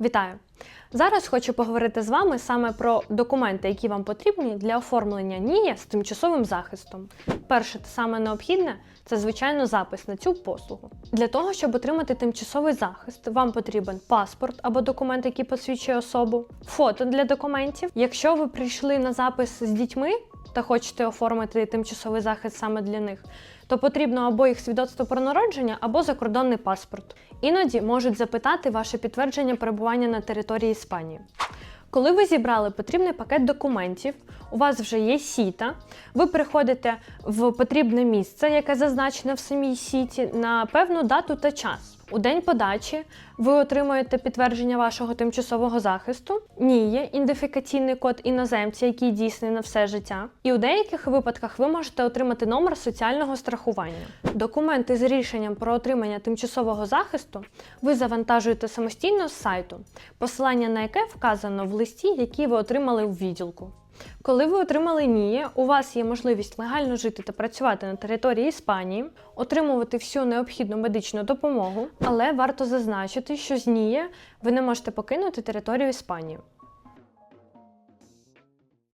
Вітаю! Зараз хочу поговорити з вами саме про документи, які вам потрібні для оформлення НІЯ з тимчасовим захистом. Перше та саме необхідне це, звичайно, запис на цю послугу. Для того, щоб отримати тимчасовий захист, вам потрібен паспорт або документ, який посвідчує особу, фото для документів. Якщо ви прийшли на запис з дітьми та хочете оформити тимчасовий захист саме для них, то потрібно або їх свідоцтво про народження, або закордонний паспорт. Іноді можуть запитати ваше підтвердження перебування на території Іспанії. Коли ви зібрали потрібний пакет документів, у вас вже є сіта, ви приходите в потрібне місце, яке зазначене в самій сіті, на певну дату та час. У день подачі ви отримуєте підтвердження вашого тимчасового захисту, НІЄ, ідентифікаційний код іноземця, який дійсний на все життя. І у деяких випадках ви можете отримати номер соціального страхування. Документи з рішенням про отримання тимчасового захисту ви завантажуєте самостійно з сайту, посилання на яке вказано в листі, який ви отримали у відділку. Коли ви отримали НІЄ, у вас є можливість легально жити та працювати на території Іспанії, отримувати всю необхідну медичну допомогу, але варто зазначити, що з НІЄ ви не можете покинути територію Іспанії.